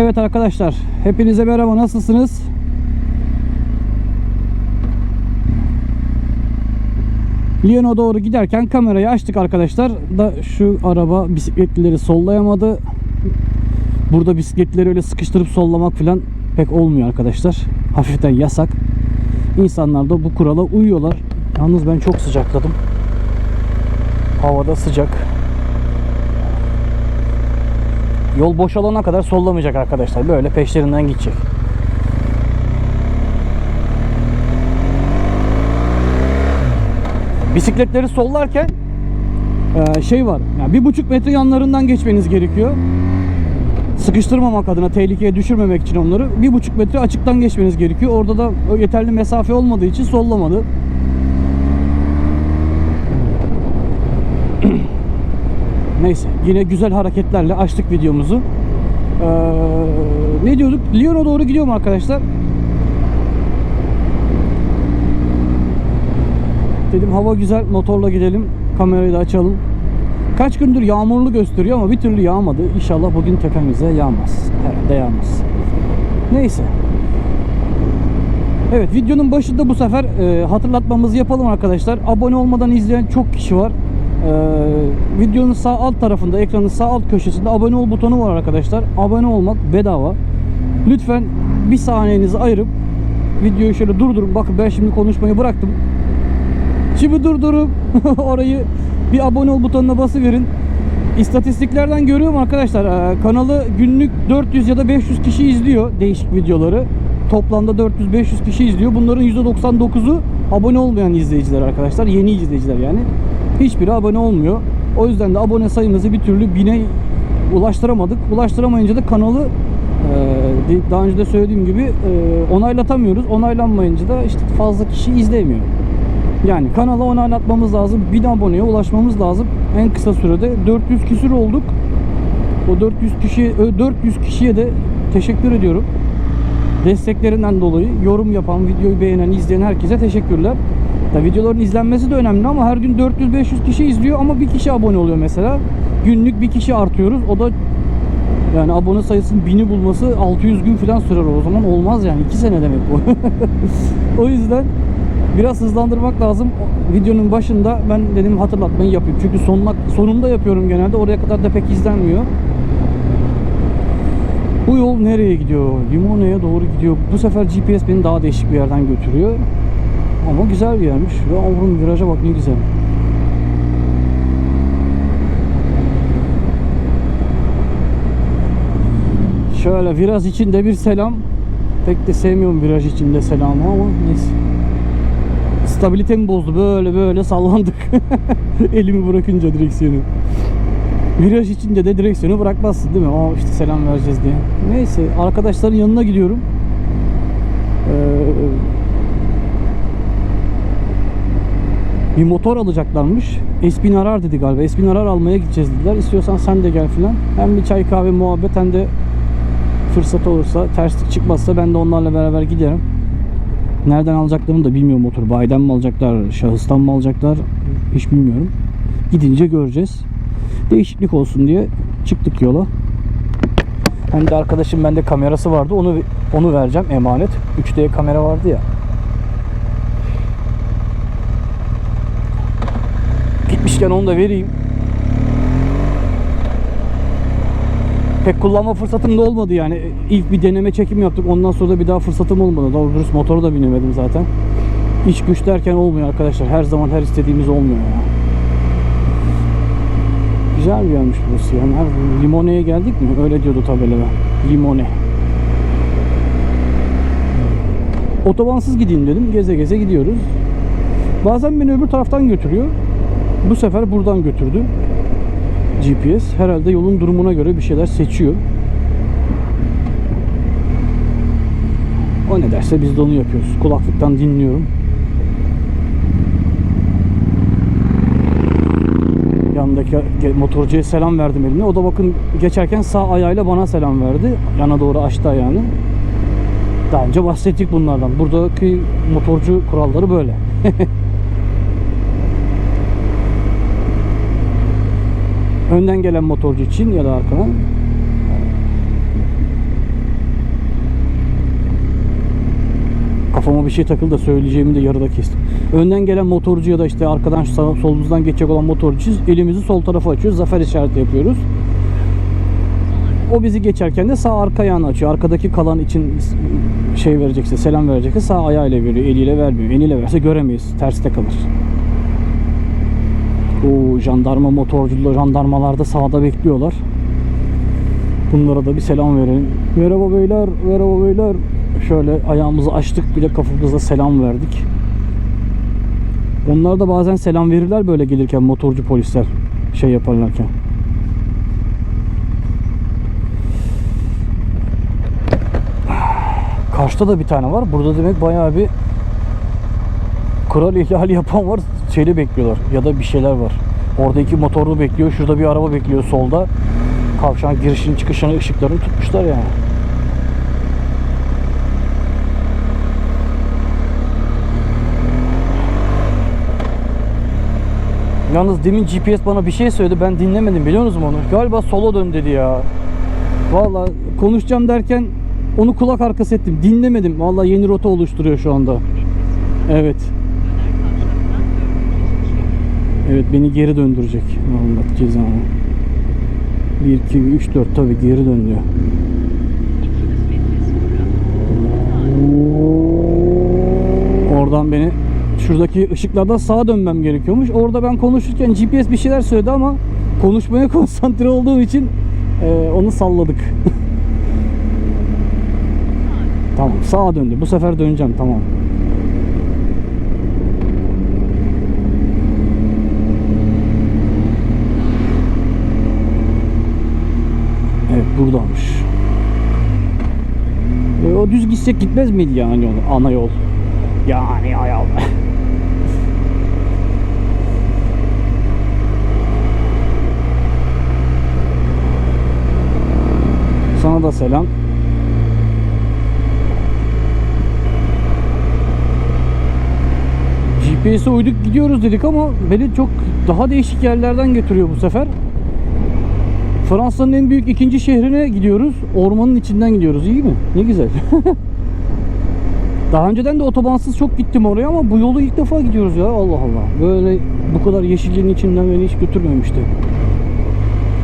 Evet arkadaşlar, hepinize merhaba. Nasılsınız? Lyon'a doğru giderken kamerayı açtık arkadaşlar. Da şu araba bisikletlileri sollayamadı. Burada bisikletleri öyle sıkıştırıp sollamak falan pek olmuyor arkadaşlar. Hafiften yasak. İnsanlar da bu kurala uyuyorlar. Yalnız ben çok sıcakladım. Havada sıcak. Yol boşalana kadar sollamayacak arkadaşlar. Böyle peşlerinden gidecek. Bisikletleri sollarken eee, şey var. Yani bir buçuk metre yanlarından geçmeniz gerekiyor. Sıkıştırmamak adına, tehlikeye düşürmemek için onları bir buçuk metre açıktan geçmeniz gerekiyor. Orada da yeterli mesafe olmadığı için sollamadı. Neyse yine güzel hareketlerle açtık videomuzu. Ee, ne diyorduk? Lyon'a doğru gidiyorum arkadaşlar. Dedim hava güzel motorla gidelim. Kamerayı da açalım. Kaç gündür yağmurlu gösteriyor ama bir türlü yağmadı. İnşallah bugün tepemize yağmaz. Herhalde yağmaz. Neyse. Evet videonun başında bu sefer e, hatırlatmamızı yapalım arkadaşlar. Abone olmadan izleyen çok kişi var. E, videonun sağ alt tarafında ekranın sağ alt köşesinde abone ol butonu var arkadaşlar. Abone olmak bedava. Lütfen bir saniyenizi ayırıp videoyu şöyle durdurun. Bakın ben şimdi konuşmayı bıraktım. Şimdi durdurup orayı bir abone ol butonuna basıverin. İstatistiklerden görüyorum arkadaşlar. e, Kanalı günlük 400 ya da 500 kişi izliyor değişik videoları. Toplamda 400-500 kişi izliyor. Bunların %99'u abone olmayan izleyiciler arkadaşlar. Yeni izleyiciler yani. Hiçbiri abone olmuyor. O yüzden de abone sayımızı bir türlü bine ulaştıramadık. Ulaştıramayınca da kanalı e, daha önce de söylediğim gibi e, onaylatamıyoruz. Onaylanmayınca da işte fazla kişi izleyemiyor. Yani kanala onaylatmamız lazım. 1000 aboneye ulaşmamız lazım. En kısa sürede 400 küsür olduk. O 400 kişi 400 kişiye de teşekkür ediyorum. Desteklerinden dolayı yorum yapan, videoyu beğenen, izleyen herkese teşekkürler. Ya videoların izlenmesi de önemli ama her gün 400-500 kişi izliyor ama bir kişi abone oluyor mesela. Günlük bir kişi artıyoruz. O da yani abone sayısının 1000'i bulması 600 gün falan sürer o zaman olmaz yani 2 sene demek bu. o yüzden biraz hızlandırmak lazım. Videonun başında ben dedim hatırlatmayı yapayım. Çünkü sonuna, sonunda yapıyorum genelde. Oraya kadar da pek izlenmiyor. Bu yol nereye gidiyor? Limone'ye doğru gidiyor. Bu sefer GPS beni daha değişik bir yerden götürüyor. Ama güzel bir yermiş. Ve avrum viraja bak ne güzel. Şöyle viraj içinde bir selam. Pek de sevmiyorum viraj içinde selamı ama neyse. Stabilitemi bozdu. Böyle böyle sallandık. Elimi bırakınca direksiyonu. Viraj içinde de direksiyonu bırakmazsın değil mi? Aa işte selam vereceğiz diye. Neyse arkadaşların yanına gidiyorum. Ee, bir motor alacaklarmış. Espin Arar dedi galiba. Espin Arar almaya gideceğiz dediler. İstiyorsan sen de gel filan. Hem bir çay kahve muhabbet hem de fırsat olursa terslik çıkmazsa ben de onlarla beraber giderim. Nereden alacaklarını da bilmiyorum motoru. Bayiden mi alacaklar, şahıstan mı alacaklar hiç bilmiyorum. Gidince göreceğiz. Değişiklik olsun diye çıktık yola. Hem de arkadaşım bende kamerası vardı. Onu onu vereceğim emanet. 3D kamera vardı ya. Gitmişken onu da vereyim. Pek kullanma fırsatım da olmadı yani. İlk bir deneme çekim yaptık. Ondan sonra da bir daha fırsatım olmadı. Doğru dürüst motoru da binemedim zaten. İş güç derken olmuyor arkadaşlar. Her zaman her istediğimiz olmuyor ya. Güzel bir yermiş burası ya. Nerede? Limone'ye geldik mi? Öyle diyordu tabelada. Limone. Otobansız gideyim dedim. Geze geze gidiyoruz. Bazen beni öbür taraftan götürüyor. Bu sefer buradan götürdü. GPS herhalde yolun durumuna göre bir şeyler seçiyor. O ne derse biz de onu yapıyoruz. Kulaklıktan dinliyorum. Yanındaki ge- motorcuya selam verdim eline. O da bakın geçerken sağ ayağıyla bana selam verdi. Yana doğru açtı ayağını. Daha önce bahsettik bunlardan. Buradaki motorcu kuralları böyle. önden gelen motorcu için ya da arkadan kafama bir şey takıldı da söyleyeceğimi de yarıda kestim. Önden gelen motorcu ya da işte arkadan solumuzdan geçecek olan motorcu elimizi sol tarafa açıyoruz. Zafer işareti yapıyoruz. O bizi geçerken de sağ arka ayağını açıyor. Arkadaki kalan için şey verecekse, selam verecekse sağ ayağıyla veriyor. Eliyle vermiyor. Eliyle verse göremeyiz. Terste kalır. O jandarma motorcular, jandarmalar da sağda bekliyorlar. Bunlara da bir selam verelim. Merhaba beyler, merhaba beyler. Şöyle ayağımızı açtık bir de kafamızda selam verdik. Onlar da bazen selam verirler böyle gelirken motorcu polisler şey yaparlarken. Karşıda da bir tane var. Burada demek bayağı bir kural ihlali yapan var. Şeyle bekliyorlar ya da bir şeyler var. Orada iki motorlu bekliyor. Şurada bir araba bekliyor solda. Kavşağın girişini çıkışını ışıklarını tutmuşlar yani. Yalnız demin GPS bana bir şey söyledi. Ben dinlemedim biliyor musunuz onu? Galiba sola dön dedi ya. Vallahi konuşacağım derken onu kulak arkası ettim. Dinlemedim. Vallahi yeni rota oluşturuyor şu anda. Evet. Evet beni geri döndürecek. Allah cezanı. 1, 2, 3, 4 tabi geri dön diyor. Oradan beni şuradaki ışıklardan sağa dönmem gerekiyormuş. Orada ben konuşurken GPS bir şeyler söyledi ama konuşmaya konsantre olduğum için e, onu salladık. tamam sağa döndü. Bu sefer döneceğim tamam. Buradanmış. E, o düz gitsek gitmez miydi yani yol, ana yol? Yani ayol. Sana da selam. GPS'e uyduk gidiyoruz dedik ama beni çok daha değişik yerlerden götürüyor bu sefer. Fransa'nın en büyük ikinci şehrine gidiyoruz. Ormanın içinden gidiyoruz. İyi mi? Ne güzel. Daha önceden de otobansız çok gittim oraya ama bu yolu ilk defa gidiyoruz ya. Allah Allah. Böyle bu kadar yeşilliğin içinden beni hiç götürmemişti.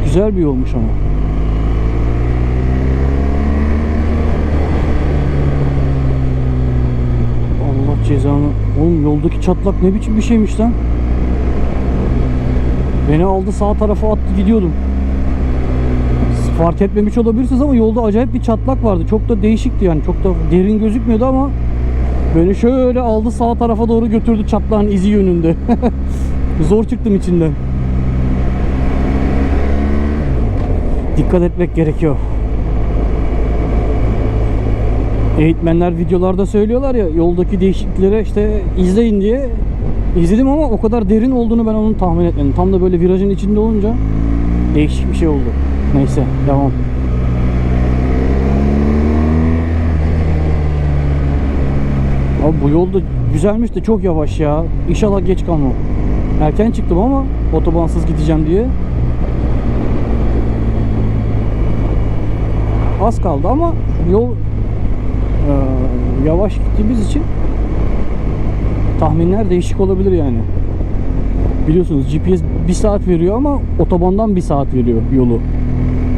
Güzel bir yolmuş ama. Allah cezanı. Oğlum yoldaki çatlak ne biçim bir şeymiş lan. Beni aldı sağ tarafa attı gidiyordum fark etmemiş olabilirsiniz ama yolda acayip bir çatlak vardı. Çok da değişikti yani. Çok da derin gözükmüyordu ama beni şöyle aldı sağ tarafa doğru götürdü çatlağın izi yönünde. Zor çıktım içinden. Dikkat etmek gerekiyor. Eğitmenler videolarda söylüyorlar ya yoldaki değişikliklere işte izleyin diye izledim ama o kadar derin olduğunu ben onun tahmin etmedim. Tam da böyle virajın içinde olunca değişik bir şey oldu. Neyse devam. Abi bu yolda güzelmiş de çok yavaş ya. İnşallah geç kalmam. Erken çıktım ama otobansız gideceğim diye. Az kaldı ama yol e, yavaş gittiğimiz için tahminler değişik olabilir yani. Biliyorsunuz GPS bir saat veriyor ama otobandan bir saat veriyor yolu.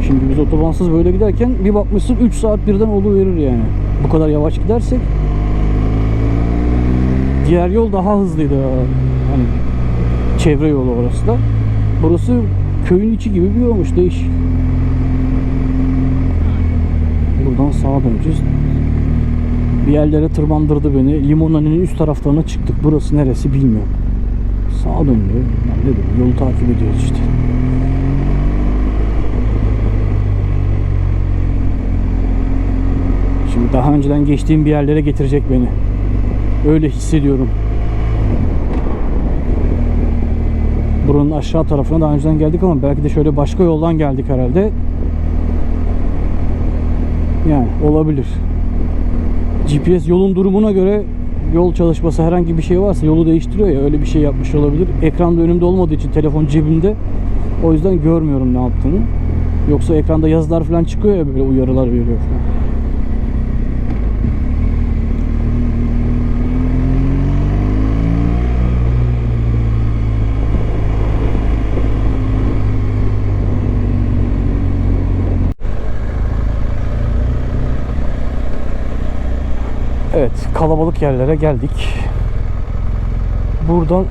Şimdi biz otobansız böyle giderken bir bakmışsın 3 saat birden verir yani. Bu kadar yavaş gidersek diğer yol daha hızlıydı. Hani çevre yolu orası da. Burası köyün içi gibi bir yolmuş değişik. Buradan sağa döneceğiz. Bir yerlere tırmandırdı beni. Limonhanenin üst taraflarına çıktık. Burası neresi bilmiyorum. Sağa döndü. Yani dedim yolu takip ediyoruz işte. Şimdi daha önceden geçtiğim bir yerlere getirecek beni. Öyle hissediyorum. Buranın aşağı tarafına daha önceden geldik ama belki de şöyle başka yoldan geldik herhalde. Yani olabilir. GPS yolun durumuna göre yol çalışması herhangi bir şey varsa yolu değiştiriyor ya öyle bir şey yapmış olabilir. Ekranda önümde olmadığı için telefon cebimde. O yüzden görmüyorum ne yaptığını. Yoksa ekranda yazılar falan çıkıyor ya böyle uyarılar veriyor falan. Evet kalabalık yerlere geldik. Buradan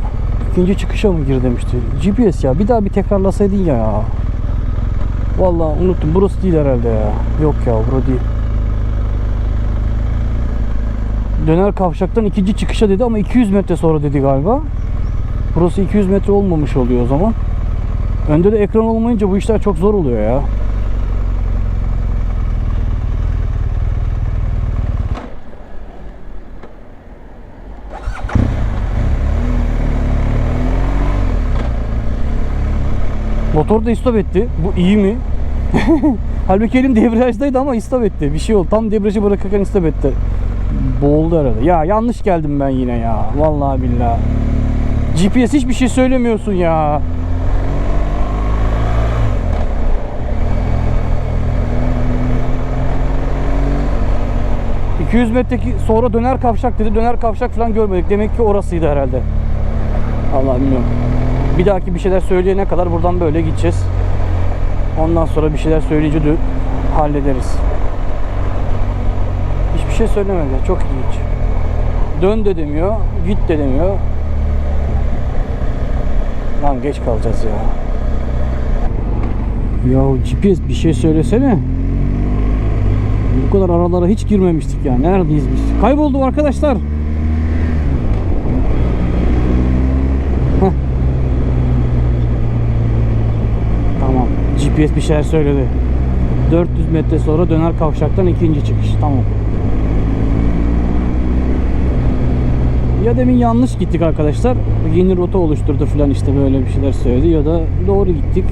ikinci çıkışa mı gir demişti. GPS ya bir daha bir tekrarlasaydın ya. Vallahi unuttum. Burası değil herhalde ya. Yok ya bura değil. Döner kavşaktan ikinci çıkışa dedi ama 200 metre sonra dedi galiba. Burası 200 metre olmamış oluyor o zaman. Önde de ekran olmayınca bu işler çok zor oluyor ya. Motor da istop etti. Bu iyi mi? Halbuki elim debriyajdaydı ama istop etti. Bir şey oldu. Tam debriyajı bırakırken istop etti. Boğuldu herhalde. Ya yanlış geldim ben yine ya. Vallahi billahi. GPS hiçbir şey söylemiyorsun ya. ...200 metreki sonra döner kavşak dedi. Döner kavşak falan görmedik. Demek ki orasıydı herhalde. Allah bilmiyorum. Bir dahaki bir şeyler söyleyene kadar buradan böyle gideceğiz. Ondan sonra bir şeyler söyleyince de hallederiz. Hiçbir şey söylemedi. Çok ilginç. Dön de demiyor, git de demiyor. Lan geç kalacağız ya. Ya GPS bir şey söylesene. Bu kadar aralara hiç girmemiştik ya. Neredeyiz biz? Kaybolduk arkadaşlar. Heh. Tamam. GPS bir şeyler söyledi. 400 metre sonra döner kavşaktan ikinci çıkış. Tamam. Ya demin yanlış gittik arkadaşlar. Yeni rota oluşturdu falan işte böyle bir şeyler söyledi ya da doğru gittik.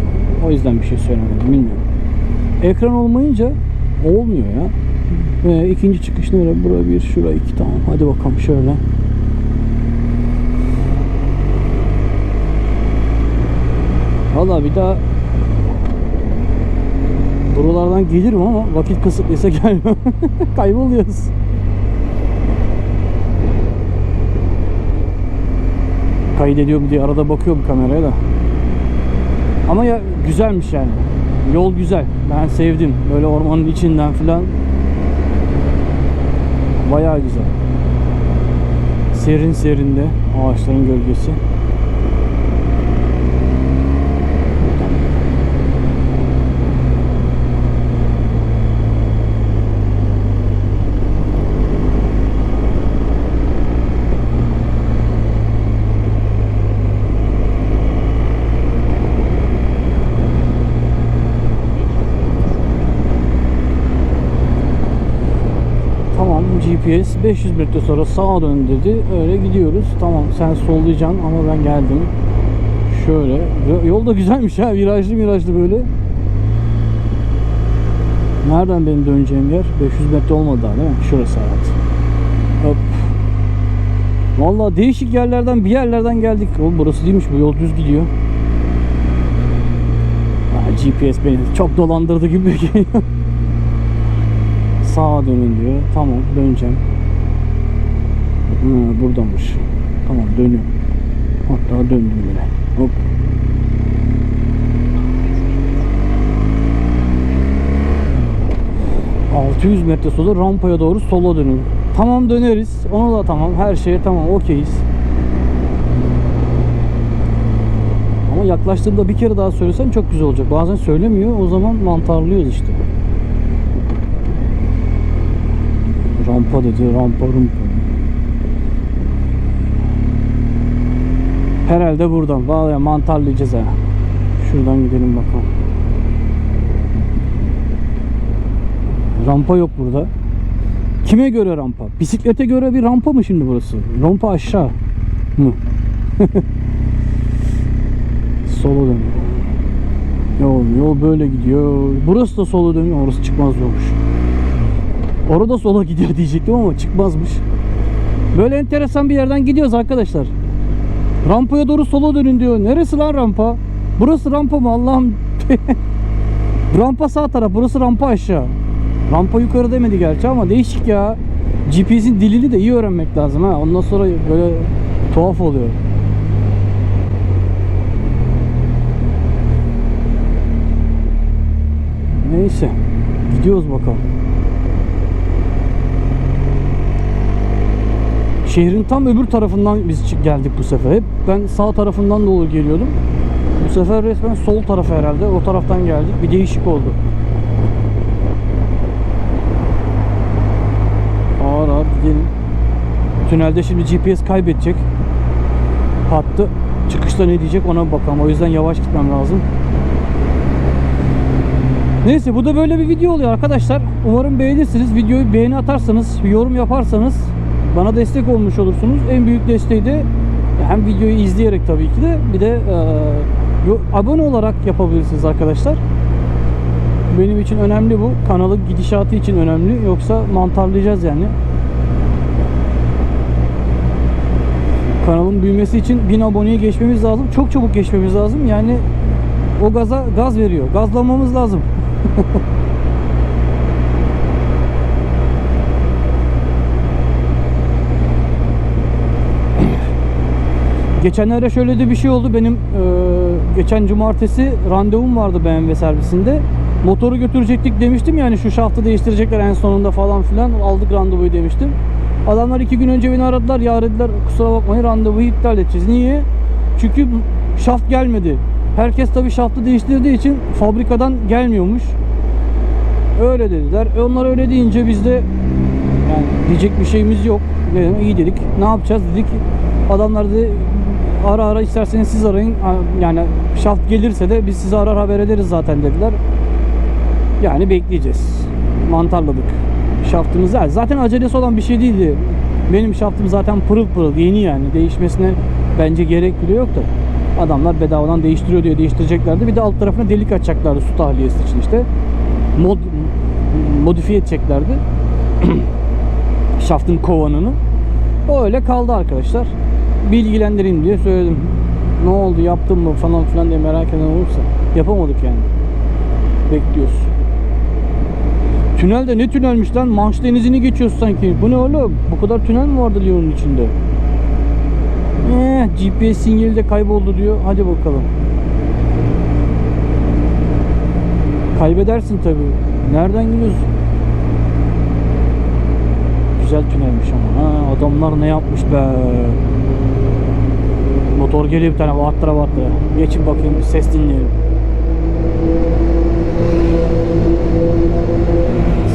O yüzden bir şey söylemedim bilmiyorum. Ekran olmayınca olmuyor ya. Ve ikinci çıkış nere? Bura bir, şura iki tamam. Hadi bakalım şöyle. Valla bir daha buralardan gelirim ama vakit kısıtlıysa gelmem. Kayboluyoruz. Kaydediyorum diye arada bakıyorum kameraya da. Ama ya güzelmiş yani. Yol güzel. Ben sevdim. Böyle ormanın içinden filan. Bayağı güzel. Serin serin de ağaçların gölgesi. Tamam GPS 500 metre sonra sağa dön dedi. Öyle gidiyoruz. Tamam sen sollayacaksın ama ben geldim. Şöyle. Yo- Yol da güzelmiş ha. Virajlı virajlı böyle. Nereden benim döneceğim yer? 500 metre olmadı daha değil mi? Şurası evet. Hop. Vallahi değişik yerlerden bir yerlerden geldik. Oğlum burası değilmiş bu yol düz gidiyor. Ha, GPS beni çok dolandırdı gibi geliyor. Sağa dönün diyor. Tamam döneceğim. Ha, buradanmış. Tamam dönüyorum. Hatta döndüm bile. Hop. ...600 metre sonra rampaya doğru sola dönün. Tamam döneriz. Onu da tamam. Her şeye tamam. Okeyiz. Ama yaklaştığında bir kere daha söylesen çok güzel olacak. Bazen söylemiyor. O zaman mantarlıyoruz işte. Rampa dedi, rampa rumpa. Herhalde buradan. Vallahi mantarlayacağız ha. Şuradan gidelim bakalım. Rampa yok burada. Kime göre rampa? Bisiklete göre bir rampa mı şimdi burası? Rampa aşağı mı? Sola dön. Yol, yol böyle gidiyor. Burası da sola dönüyor. Orası çıkmaz yolmuş. Orada sola gidiyor diyecektim ama çıkmazmış. Böyle enteresan bir yerden gidiyoruz arkadaşlar. Rampaya doğru sola dönün diyor. Neresi lan rampa? Burası rampa mı Allah'ım? rampa sağ taraf, burası rampa aşağı. Rampa yukarı demedi gerçi ama değişik ya. GPS'in dilini de iyi öğrenmek lazım ha. Ondan sonra böyle tuhaf oluyor. Neyse. Gidiyoruz bakalım. Şehrin tam öbür tarafından biz geldik bu sefer. Hep ben sağ tarafından doğru geliyordum. Bu sefer resmen sol tarafı herhalde. O taraftan geldik. Bir değişik oldu. Ağır ağır gidelim. Tünelde şimdi GPS kaybedecek. Hattı. Çıkışta ne diyecek ona bakalım. O yüzden yavaş gitmem lazım. Neyse bu da böyle bir video oluyor arkadaşlar. Umarım beğenirsiniz. Videoyu beğeni atarsanız, bir yorum yaparsanız bana destek olmuş olursunuz. En büyük desteği de hem videoyu izleyerek tabii ki de bir de e, abone olarak yapabilirsiniz arkadaşlar. Benim için önemli bu. Kanalın gidişatı için önemli. Yoksa mantarlayacağız yani. Kanalın büyümesi için 1000 aboneye geçmemiz lazım. Çok çabuk geçmemiz lazım. Yani o gaza gaz veriyor. Gazlamamız lazım. Geçenlerde şöyle de bir şey oldu. Benim e, geçen cumartesi randevum vardı BMW servisinde. Motoru götürecektik demiştim yani şu şaftı değiştirecekler en sonunda falan filan. Aldık randevuyu demiştim. Adamlar iki gün önce beni aradılar. Ya dediler kusura bakmayın randevuyu iptal edeceğiz. Niye? Çünkü şaft gelmedi. Herkes tabii şaftı değiştirdiği için fabrikadan gelmiyormuş. Öyle dediler. E onlar öyle deyince biz de yani diyecek bir şeyimiz yok. Dedim, iyi dedik. Ne yapacağız dedik. Adamlar dedi ara ara isterseniz siz arayın. Yani şaft gelirse de biz size arar haber ederiz zaten dediler. Yani bekleyeceğiz. Mantarladık. Şaftımız yani zaten acelesi olan bir şey değildi. Benim şaftım zaten pırıl pırıl yeni yani. Değişmesine bence gerek bile yok da. Adamlar bedavadan değiştiriyor diye değiştireceklerdi. Bir de alt tarafına delik açacaklardı su tahliyesi için işte. Mod, modifiye edeceklerdi. Şaftın kovanını. O öyle kaldı arkadaşlar. Bilgilendireyim diye söyledim. Ne oldu yaptın mı falan filan diye merak eden olursa. Yapamadık yani. Bekliyoruz. Tünel de ne tünelmiş lan? Manş denizini geçiyoruz sanki. Bu ne oğlum? Bu kadar tünel mi vardı Lyon'un içinde? Eh, GPS sinyali de kayboldu diyor. Hadi bakalım. Kaybedersin tabi. Nereden gidiyorsun? Güzel tünelmiş ama. Ha, adamlar ne yapmış be. Motor geliyor bir tane vattıra vattıra. Geçin bakayım ses dinleyelim.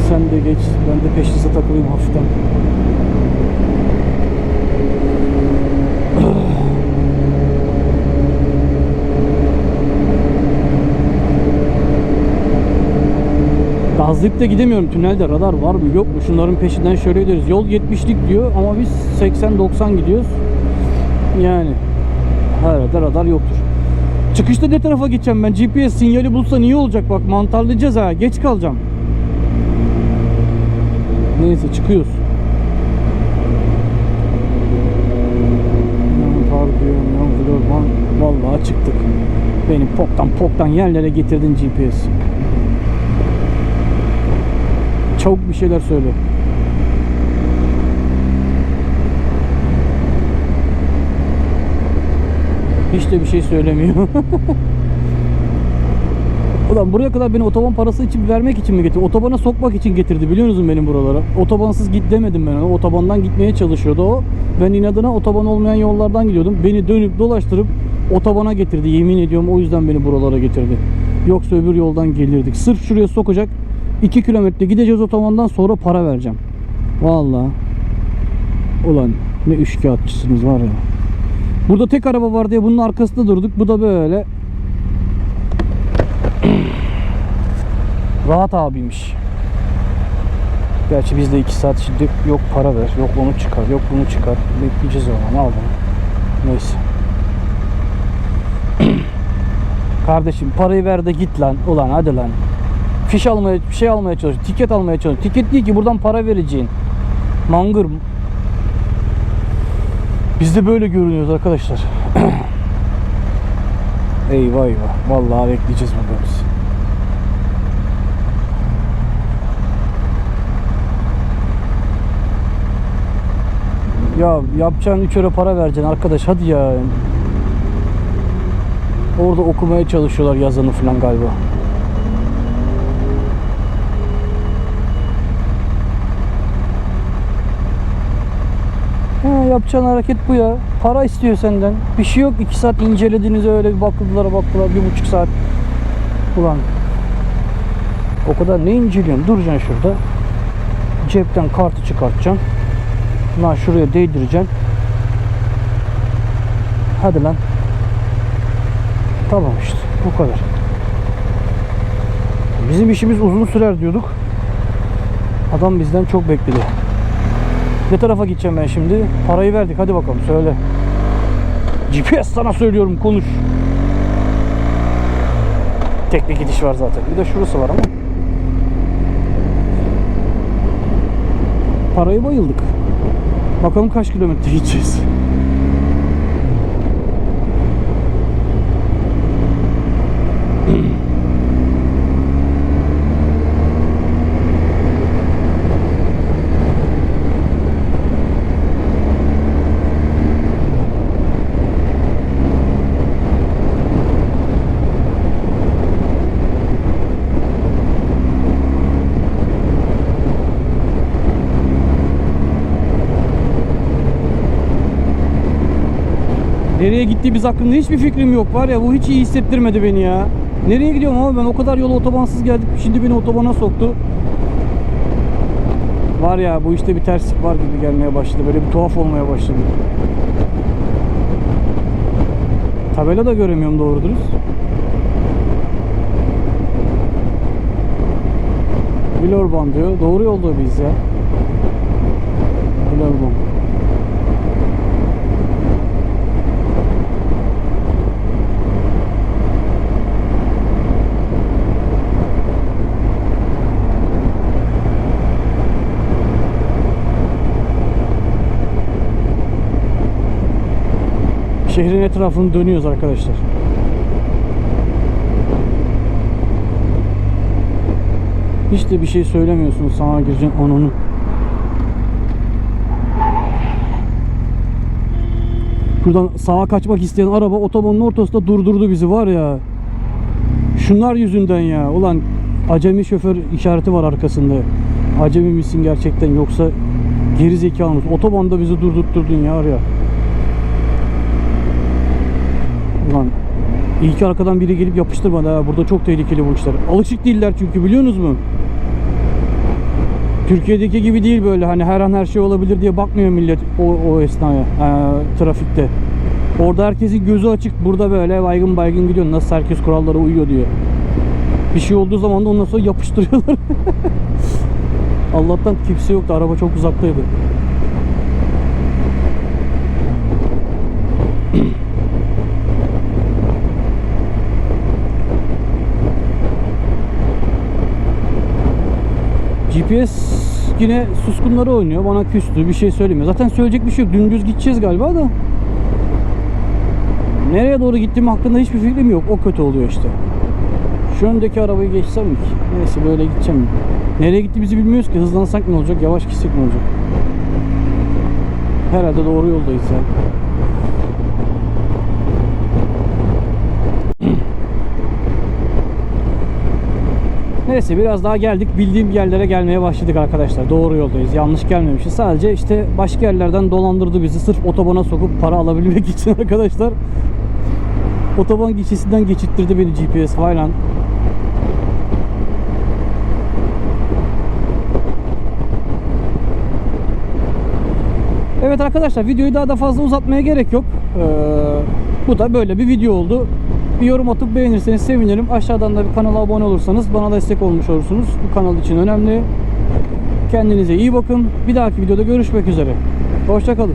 Sen de geç. Ben de peşinize takılayım hafiften. Gazlayıp da gidemiyorum. Tünelde radar var mı yok mu? Şunların peşinden şöyle gidiyoruz. Yol 70'lik diyor ama biz 80-90 gidiyoruz. Yani herhalde radar yoktur. Çıkışta ne tarafa gideceğim ben? GPS sinyali bulsa niye olacak? Bak mantarlayacağız ha. Geç kalacağım. Neyse çıkıyoruz. Vallahi çıktık. Beni poktan poktan yerlere getirdin GPS. Çabuk bir şeyler söyle. Hiç de bir şey söylemiyor. Ulan buraya kadar beni otoban parası için vermek için mi getirdi? Otobana sokmak için getirdi biliyor musun benim buralara? Otobansız git demedim ben ona. Otobandan gitmeye çalışıyordu o. Ben inadına otoban olmayan yollardan gidiyordum. Beni dönüp dolaştırıp otobana getirdi. Yemin ediyorum o yüzden beni buralara getirdi. Yoksa öbür yoldan gelirdik. Sırf şuraya sokacak. 2 kilometre gideceğiz otobandan sonra para vereceğim. Vallahi. Ulan ne üçkağıtçısınız var ya. Burada tek araba var diye bunun arkasında durduk. Bu da böyle. Rahat abiymiş. Gerçi biz de 2 saat şimdi yok para ver, yok onu çıkar, yok bunu çıkar. Bekleyeceğiz o zaman. Al bunu. Neyse. Kardeşim parayı ver de git lan. Ulan hadi lan. Fiş almaya, bir şey almaya çalış. Tiket almaya çalış. Tiket değil ki buradan para vereceğin. Mangır. Biz de böyle görünüyoruz arkadaşlar. eyvah eyvah. Vallahi bekleyeceğiz burada biz. Ya yapacağın 3 euro para vereceksin arkadaş hadi ya. Orada okumaya çalışıyorlar yazını falan galiba. Ha, yapacağın hareket bu ya. Para istiyor senden. Bir şey yok. 2 saat incelediniz öyle bir bakıldılar baktılar. Bir buçuk saat. Ulan o kadar ne inceliyorsun? Duracaksın şurada. Cepten kartı çıkartacaksın. Lan şuraya değdireceksin. Hadi lan. Tamam işte. Bu kadar. Bizim işimiz uzun sürer diyorduk. Adam bizden çok bekledi. Ne tarafa gideceğim ben şimdi? Parayı verdik. Hadi bakalım söyle. GPS sana söylüyorum konuş. Tek bir gidiş var zaten. Bir de şurası var ama. Parayı bayıldık. Bakalım kaç kilometre gideceğiz. Nereye gittiğimiz hakkında hiçbir fikrim yok var ya bu hiç iyi hissettirmedi beni ya. Nereye gidiyorum ama ben o kadar yolu otobansız geldik şimdi beni otobana soktu. Var ya bu işte bir terslik var gibi gelmeye başladı böyle bir tuhaf olmaya başladı. Tabela da göremiyorum doğru dürüst. Villeurbanne diyor. Doğru yolda biz ya. Şehrin etrafını dönüyoruz arkadaşlar. Hiç de bir şey söylemiyorsunuz sana gireceğim onunu. Şuradan sağa kaçmak isteyen araba otobanın ortasında durdurdu bizi var ya. Şunlar yüzünden ya. Ulan acemi şoför işareti var arkasında. Acemi misin gerçekten yoksa geri zekalı mısın? Otobanda bizi durdurtturdun ya var ya. Ulan iyi ki arkadan biri gelip yapıştırmadı ha. Burada çok tehlikeli bu işler. Alışık değiller çünkü biliyorsunuz mu? Türkiye'deki gibi değil böyle hani her an her şey olabilir diye bakmıyor millet o, o esnaya ee, trafikte. Orada herkesin gözü açık. Burada böyle baygın baygın gidiyor. Nasıl herkes kurallara uyuyor diye. Bir şey olduğu zaman da ondan sonra yapıştırıyorlar. Allah'tan kimse yoktu. Araba çok uzaktaydı. GPS yine suskunları oynuyor. Bana küstü. Bir şey söylemiyor. Zaten söyleyecek bir şey yok. Dümdüz gideceğiz galiba da. Nereye doğru gittiğim hakkında hiçbir fikrim yok. O kötü oluyor işte. Şu öndeki arabayı geçsem mi ki? Neyse böyle gideceğim. Nereye gittiğimizi bilmiyoruz ki. Hızlansak ne olacak? Yavaş gitsek ne olacak? Herhalde doğru yoldayız ya. Neyse biraz daha geldik. Bildiğim yerlere gelmeye başladık arkadaşlar. Doğru yoldayız. Yanlış gelmemişiz. Sadece işte başka yerlerden dolandırdı bizi. Sırf otobana sokup para alabilmek için arkadaşlar. Otoban gişesinden geçittirdi beni GPS falan. Evet arkadaşlar videoyu daha da fazla uzatmaya gerek yok. Ee, bu da böyle bir video oldu. Bir yorum atıp beğenirseniz sevinirim. Aşağıdan da bir kanala abone olursanız bana destek olmuş olursunuz. Bu kanal için önemli. Kendinize iyi bakın. Bir dahaki videoda görüşmek üzere. Hoşçakalın.